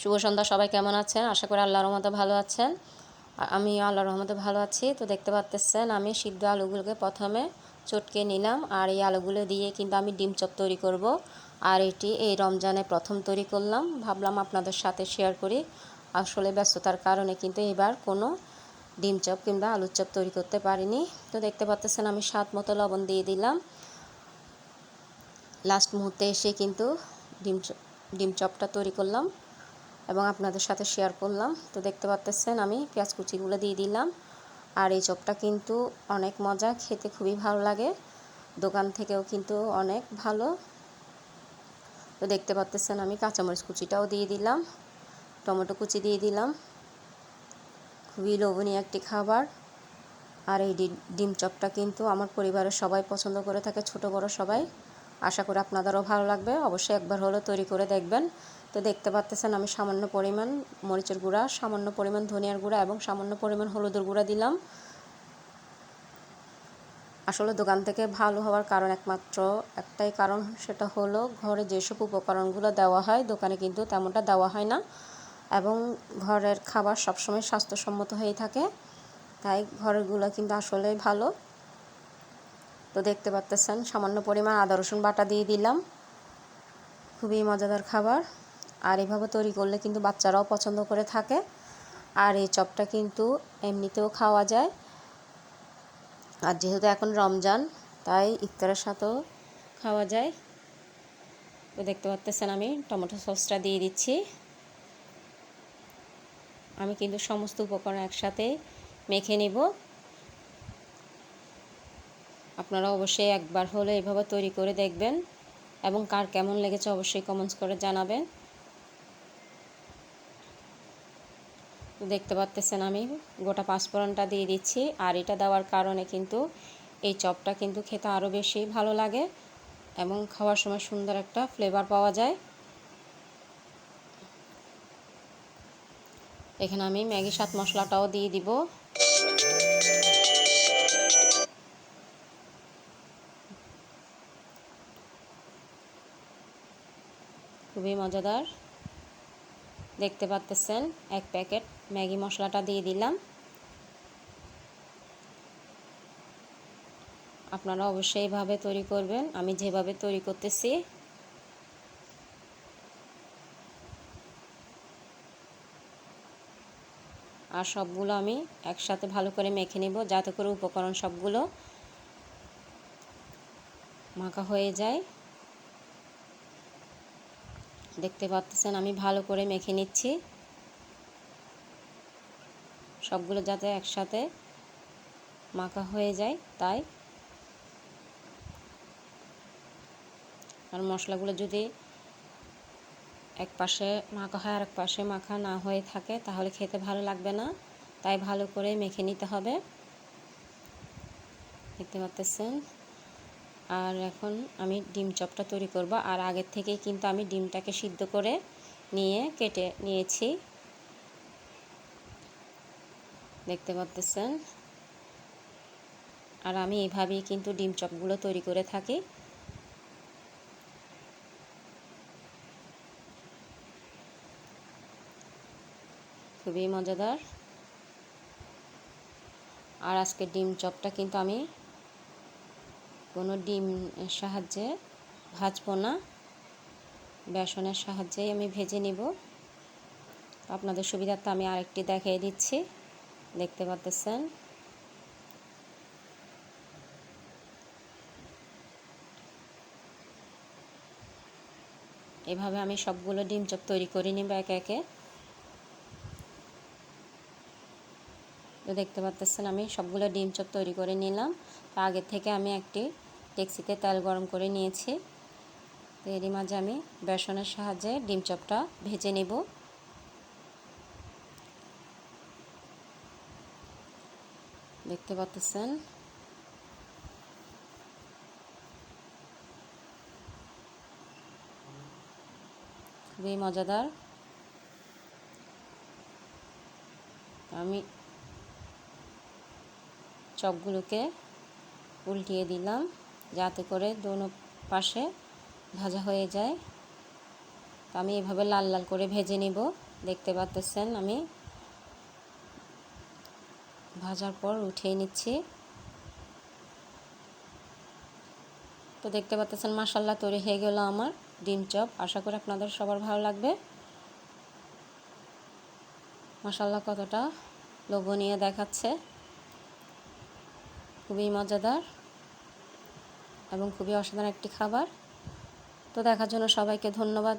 শুভ সন্ধ্যা, সবাই কেমন আছেন? আশা করি আল্লাহর রহমতে ভালো আছেন। আমি আল্লাহর রহমতে ভালো আছি। তো দেখতে পাচ্তেছেন, আমি সিদ্ধ আলুগুলোকে প্রথমে চটকে নিলাম আর এই আলুগুলো দিয়ে কিন্তু আমি ডিম চপ তৈরি করব। আর এটি এই রমজানে প্রথম তৈরি করলাম। ভাবলাম আপনাদের সাথে শেয়ার করি। আসলে ব্যস্ততার কারণে কিন্তু এবার কোনো ডিম চপ কিংবা আলুর চপ তৈরি করতে পারিনি। তো দেখতে পাচ্তেছেন, আমি স্বাদ মতো লবণ দিয়ে দিলাম। লাস্ট মুহূর্তে এসে কিন্তু ডিম ডিম চপটা তৈরি করলাম। এবং আপনাদের সাথে শেয়ার করলাম। তো দেখতে পাচ্তেছেন আমি পেঁয়াজ কুচিগুলো দিয়ে দিলাম। আর এই চপটা কিন্তু অনেক মজা, খেতে খুবই ভালো লাগে। দোকান থেকেও কিন্তু অনেক ভালো। তো দেখতে পাচ্তেছেন আমি কাঁচামরিচ কুচিটাও দিয়ে দিলাম, টমেটো কুচি দিয়ে দিলাম। খুবই লোভনীয় একটি খাবার। আর এই ডিম চপটা কিন্তু আমার পরিবারের সবাই পছন্দ করে থাকে, ছোট বড় সবাই। আশা করি আপনাদেরও ভালো লাগবে। অবশ্যই একবার হলেও তৈরি করে দেখবেন। তো দেখতে পাচ্তেছেন আমি সামান্য পরিমাণ মরিচের গুঁড়া, সামান্য পরিমাণ ধনিয়ার গুঁড়া এবং সামান্য পরিমাণ হলুদের গুঁড়া দিলাম। আসলে দোকান থেকে ভালো হওয়ার কারণ একমাত্র একটাই কারণ, সেটা হলো ঘরে যেসব উপকরণগুলো দেওয়া হয়, দোকানে কিন্তু তেমনটা দেওয়া হয় না এবং ঘরের খাবার সবসময় স্বাস্থ্যসম্মত হয়ে থাকে, তাই ঘরেরগুলো কিন্তু আসলেই ভালো। তো দেখতে পাচ্তেছেন সামান্য পরিমাণ আদা রসুন বাটা দিয়ে দিলাম, খুবই মজাদার খাবার। আর এভাবে তৈরি করলে কিন্তু বাচ্চারাও পছন্দ করে থাকে। আর এই চপটা কিন্তু এমনিতেও খাওয়া যায়। আর যেহেতু এখন রমজান, তাই ইফতারের সাথেও খাওয়া যায়। তো দেখতে পাচ্তেছেন আমি টমেটো সসটা দিয়ে দিচ্ছি। আমি কিন্তু সমস্ত উপকরণ একসাথে মেখে নিব। আপনারা অবশ্যই একবার হলে এভাবে তৈরি করে দেখবেন। এবং কার কেমন লেগেছে অবশ্যই কমেন্টস করে জানাবেন। দেখতে পাচ্তেছেন আমি। গোটা পাঁচফোড়নটা দিয়ে দিচ্ছি। আর এটা দেওয়ার কারণে কিন্তু এই চপটা কিন্তু খেতে আরও বেশি ভালো লাগে এবং খাওয়ার সময় সুন্দর একটা ফ্লেভার পাওয়া যায়। এখানে আমি ম্যাগি সাত মশলাটাও দিয়ে দিব। খুবই মজাদার। দেখতে পাচ্তেছেন এক প্যাকেট ম্যাগি মশলাটা দিয়ে দিলাম। আপনারা অবশ্যই এইভাবে তৈরি করবেন, আমি যেভাবে তৈরি করতেছি। আর সবগুলো আমি একসাথে ভালো করে মেখে নেব, যাতে করে উপকরণ সবগুলো মাখা হয়ে যায়। দেখতে পাচ্ছেন, আমি ভালো করে মেখে নিচ্ছি। সবগুলো যাতে একসাথে মাখা হয়ে যায়, তাই। আর মশলাগুলো যদি এক পাশে মাখা হয় আর এক পাশে মাখা না হয়ে থাকে, তাহলে খেতে ভালো লাগবে না। তাই ভালো করে মেখে নিতে হবে। দেখতে পাচ্ছেন? আর এখন আমি ডিম চপটা তৈরি করব। আর আগের থেকেই কিন্তু আমি ডিমটাকে সিদ্ধ করে নিয়ে কেটে নিয়েছি। দেখতে পাচ্তেছেন আর আমি এইভাবেই কিন্তু ডিম চপগুলো তৈরি করে থাকি। খুবই মজাদার। আর আজকে ডিম চপটা কিন্তু আমি কোনো ডিম সাহায্যে ভাজবো না বেসনের সাহায্যেই আমি ভেজে নিব। আপনাদের সুবিধার্থে আমি আরেকটি দেখিয়ে দিচ্ছি। দেখতে পাচ্তেছেন এভাবে আমি সবগুলো ডিম চপ তৈরি করে নিব একে একে। তো দেখতে পাচ্ছেন আমি সবগুলো ডিম চপ তৈরি করে নিলাম। তো আগে থেকে আমি একটি ডেক্সিতে তেল গরম করে নিয়েছি। তো এরই মাঝে আমি বেসনের সাহায্যে ডিম চপটা ভেজে নেব। দেখতে পাচ্ছেন? খুবই মজাদার। আমি চপগুলোকে উল্টিয়ে দিলাম। যাতে করে দোনো পাশে ভাজা হয়ে যায়। তো আমি এভাবে লাল লাল করে ভেজে নিব। দেখতে পাচ্তেছেন আমি ভাজার পর উঠিয়ে নিচ্ছি। তো দেখতে পাচ্তেছেন মাসাল্লা তৈরি হয়ে গেল আমার ডিম চপ। আশা করি আপনাদের সবার ভালো লাগবে। মশাল্লা কতটা লোভনীয় দেখাচ্ছে। খুবই মজাদার। এবং খুবই অসাধারণ একটি খাবার। তো দেখার জন্য সবাইকে ধন্যবাদ।